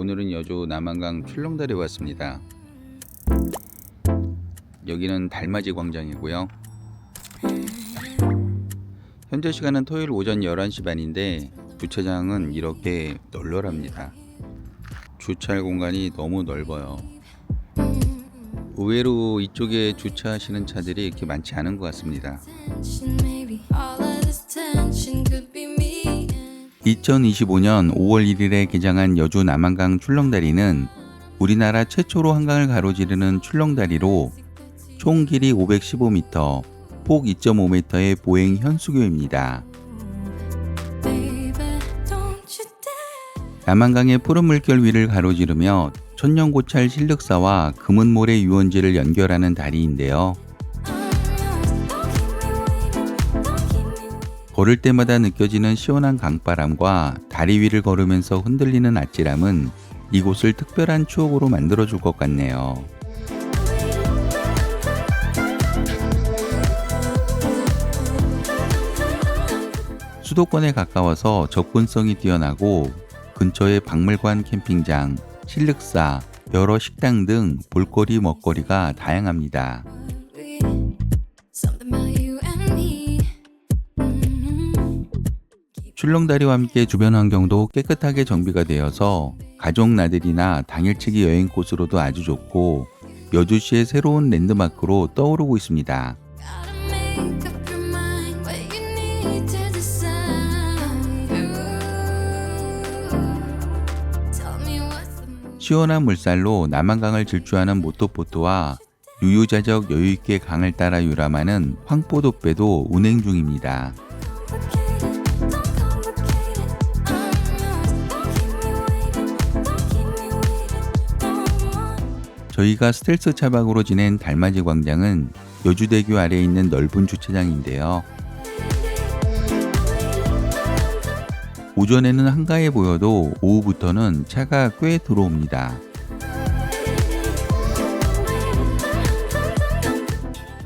오늘은 여주 남한강 출렁다리에 왔습니다. 여기는 달맞이 광장이고요. 현재 시간은 토요일 오전 11시 반인데 주차장은 이렇게 널널합니다. 주차할 공간이 너무 넓어요. 의외로 이쪽에 주차하시는 차들이 이렇게 많지 않은 것 같습니다. 2025년 5월 1일에 개장한 여주 남한강 출렁다리는 우리나라 최초로 한강을 가로지르는 출렁다리로 총 길이 515m, 폭 2.5m의 보행 현수교입니다. 남한강의 푸른 물결 위를 가로지르며 천년고찰 실륵사와 금은모래 유원지를 연결하는 다리인데요. 걸을 때마다 느껴지는 시원한 강바람과 다리 위를 걸으면서 흔들리는 아찔함은 이곳을 특별한 추억으로 만들어줄 것 같네요. 수도권에 가까워서 접근성이 뛰어나고 근처에 박물관 캠핑장, 실륵사, 여러 식당 등 볼거리 먹거리가 다양합니다. 출렁다리와 함께 주변 환경도 깨끗하게 정비가 되어서 가족 나들이나 당일치기 여행 코스로도 아주 좋고 여주시의 새로운 랜드마크로 떠오르고 있습니다. 시원한 물살로 남한강을 질주하는 모토보트와 유유자적 여유있게 강을 따라 유람하는 황포도배도 운행 중입니다. 저희가 스텔스 차박으로 지낸 달맞이 광장은 여주대교 아래에 있는 넓은 주차장인데요. 오전에는 한가해 보여도 오후부터는 차가 꽤 들어옵니다.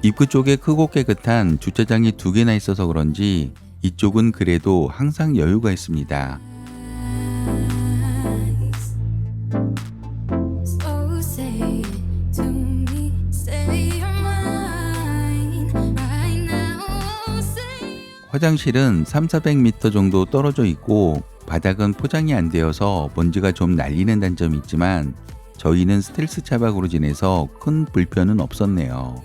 입구 쪽에 크고 깨끗한 주차장이 두 개나 있어서 그런지 이쪽은 그래도 항상 여유가 있습니다. 화장실은 3, 400m 정도 떨어져 있고 바닥은 포장이 안 되어서 먼지가 좀 날리는 단점이 있지만 저희는 스텔스 차박으로 지내서 큰 불편은 없었네요.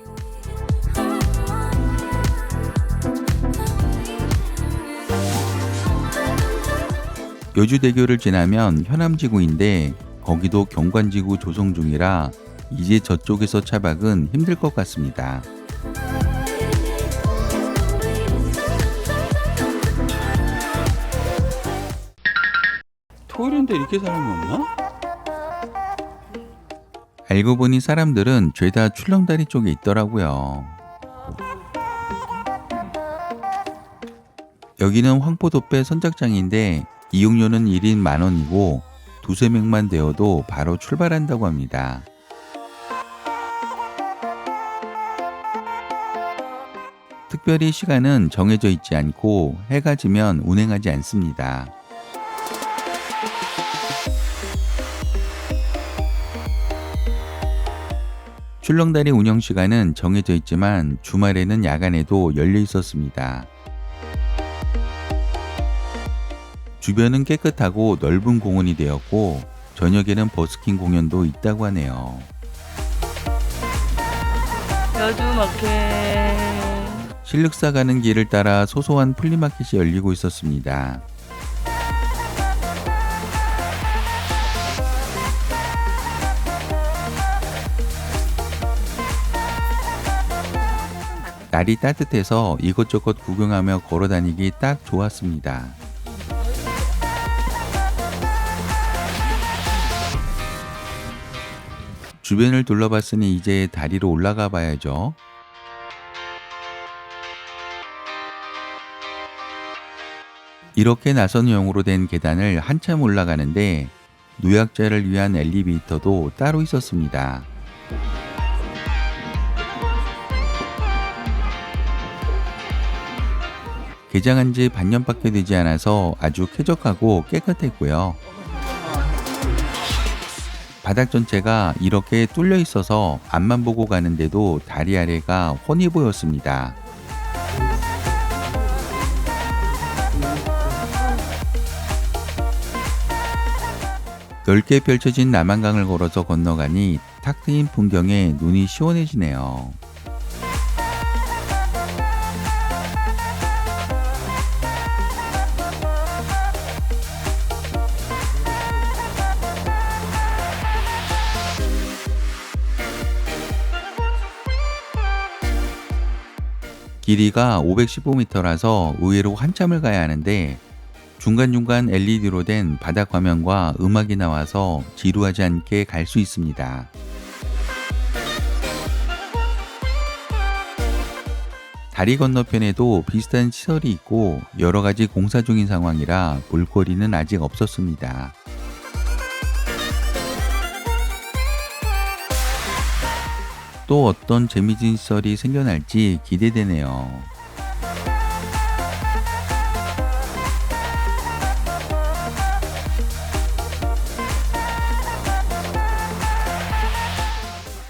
여주대교를 지나면 현암지구인데 거기도 경관지구 조성 중이라 이제 저쪽에서 차박은 힘들 것 같습니다. 토요일인데 이렇게 사람이 없나? 알고 보니 사람들은 죄다 출렁다리 쪽에 있더라고요. 여기는 황포도배 선착장인데 이용료는 1인 만 원이고 두세 명만 되어도 바로 출발한다고 합니다. 특별히 시간은 정해져 있지 않고 해가 지면 운행하지 않습니다. 출렁다리 운영 시간은 정해져 있지만 주말에는 야간에도 열려 있었습니다. 주변은 깨끗하고 넓은 공원이 되었고 저녁에는 버스킹 공연도 있다고 하네요. 여주 마켓 실륵사 가는 길을 따라 소소한 플리마켓이 열리고 있었습니다. 날이 따뜻해서 이것저것 구경하며 걸어 다니기 딱 좋았습니다. 주변을 둘러봤으니 이제 다리로 올라가 봐야죠. 이렇게 나선형으로 된 계단을 한참 올라가는데 노약자를 위한 엘리베이터도 따로 있었습니다. 개장한 지 반년밖에 되지 않아서 아주 쾌적하고 깨끗했고요. 바닥 전체가 이렇게 뚫려 있어서 앞만 보고 가는데도 다리 아래가 훤히 보였습니다. 넓게 펼쳐진 남한강을 걸어서 건너가니 탁 트인 풍경에 눈이 시원해지네요. 길이가 515m라서 의외로 한참을 가야 하는데 중간중간 LED로 된 바닥 화면과 음악이 나와서 지루하지 않게 갈 수 있습니다. 다리 건너편에도 비슷한 시설이 있고 여러 가지 공사 중인 상황이라 볼거리는 아직 없었습니다. 또 어떤 재미진 시설이 생겨날지 기대되네요.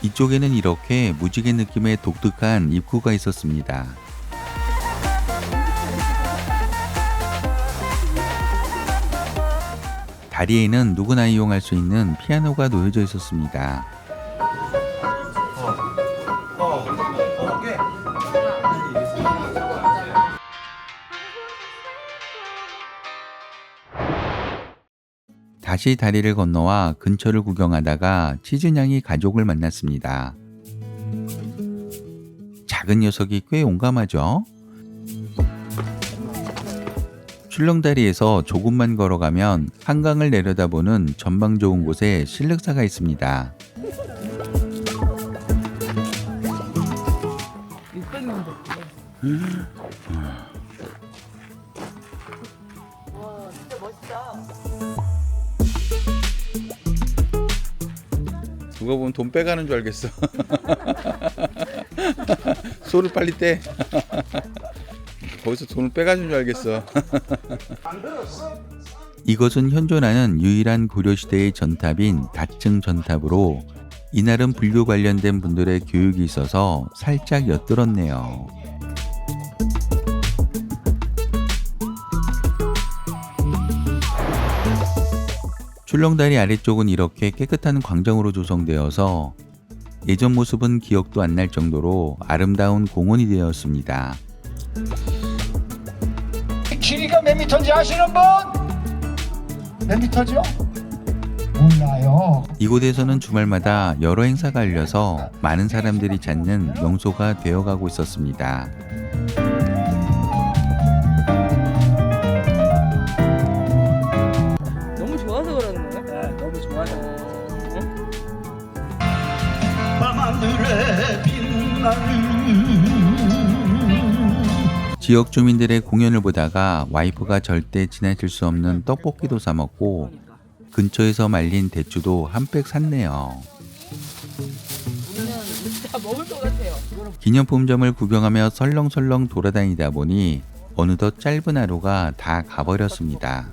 이쪽에는 이렇게 무지개 느낌의 독특한 입구가 있었습니다. 다리에는 누구나 이용할 수 있는 피아노가 놓여져 있었습니다. 다시 다리를 건너와 근처를 구경하다가 치즈냥이 가족을 만났습니다. 작은 녀석이 꽤 용감하죠? 출렁다리에서 조금만 걸어가면 한강을 내려다보는 전망 좋은 곳에 실륵사가 있습니다. 600명 됐대. 와, 진짜 멋있다. 누가 보면 돈 빼가는 줄 알겠어. 소를 빨리 떼. 거기서 돈을 빼가는 줄 알겠어. 이것은 현존하는 유일한 고려시대의 전탑인 다층 전탑으로 이날은 불교 관련된 분들의 교육이 있어서 살짝 엿들었네요. 출렁다리 아래쪽은 이렇게 깨끗한 광장으로 조성되어서 예전 모습은 기억도 안 날 정도로 아름다운 공원이 되었습니다. 길이가 몇 미터인지 아시는 분? 몇 미터죠? 몰라요. 이곳에서는 주말마다 여러 행사가 열려서 많은 사람들이 찾는 명소가 되어가고 있었습니다. 지역 주민들의 공연을 보다가 와이프가 절대 지나칠 수 없는 떡볶이도 사 먹고. 근처에서 말린 대추도 한 팩 샀네요. 기념품점을 구경하며 설렁설렁 돌아다니다 보니 어느덧 짧은 하루가 다 가버렸습니다.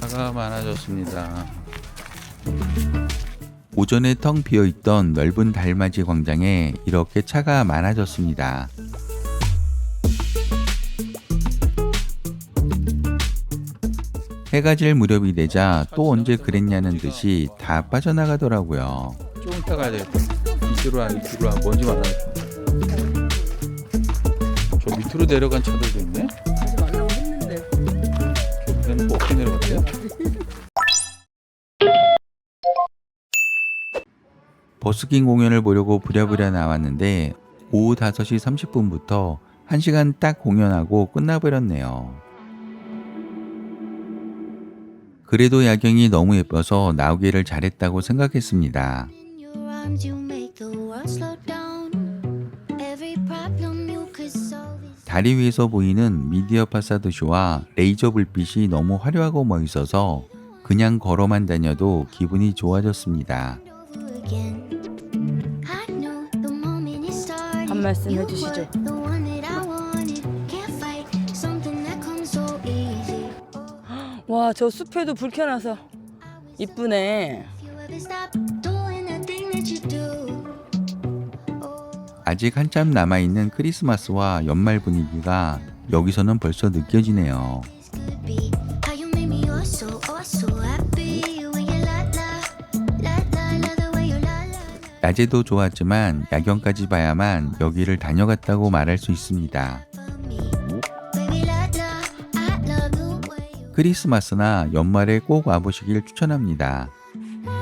차가 많아졌습니다. 오전에 텅 비어 있던 넓은 달맞이 광장에 이렇게 차가 많아졌습니다. 해가 질 무렵이 되자 또 언제 그랬냐는 듯이 다 빠져나가더라고요. 조금 타 가야 되겠다. 이쪽으로 와, 이쪽으로 와. 먼지 많아. 저 밑으로 내려간 차들도 있네. 버스킹 공연을 보려고 부랴부랴 나왔는데 오후 5시 30분부터 1시간 딱 공연하고 끝나버렸네요. 그래도 야경이 너무 예뻐서 나오기를 잘했다고 생각했습니다. 다리 위에서 보이는 미디어 파사드 쇼와 레이저 불빛이 너무 화려하고 멋있어서 그냥 걸어만 다녀도 기분이 좋아졌습니다. 한 말씀 해주시죠. 와, 저 숲에도 불 켜놔서 이쁘네. Oh. 아직 한참 남아있는 크리스마스와 연말 분위기가 여기서는 벌써 느껴지네요. 낮에도 좋았지만 야경까지 봐야만 여기를 다녀갔다고 말할 수 있습니다. 크리스마스나 연말에 꼭 와보시길 추천합니다. la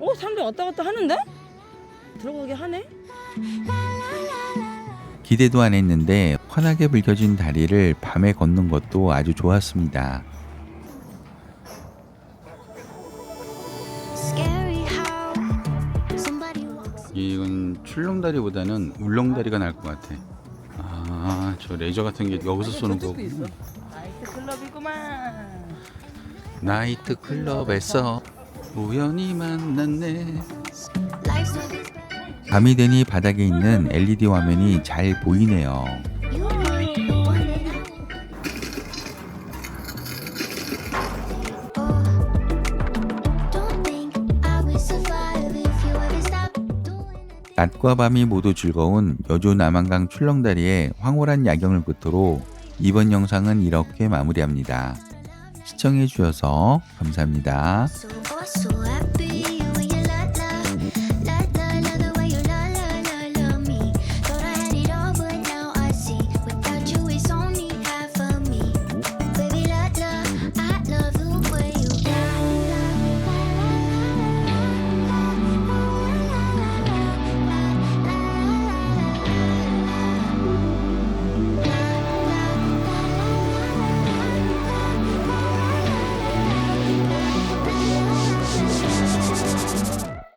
어 사람들 왔다 갔다 하는데? 들어가게 하네. 기대도 안 했는데 환하게 불켜진 다리를 밤에 걷는 것도 아주 좋았습니다. 출렁다리보다는 울렁다리가 나을 것 같아. 아, 저 레이저 같은 게 여기서 쏘는 거고. 있어. 나이트 클럽이구만. 나이트 클럽에서 우연히 만났네. 밤이 되니 바닥에 있는 LED 화면이 잘 보이네요. 낮과 밤이 모두 즐거운 여주 남한강 출렁다리의 황홀한 야경을 끝으로 이번 영상은 이렇게 마무리합니다. 시청해 주셔서 감사합니다.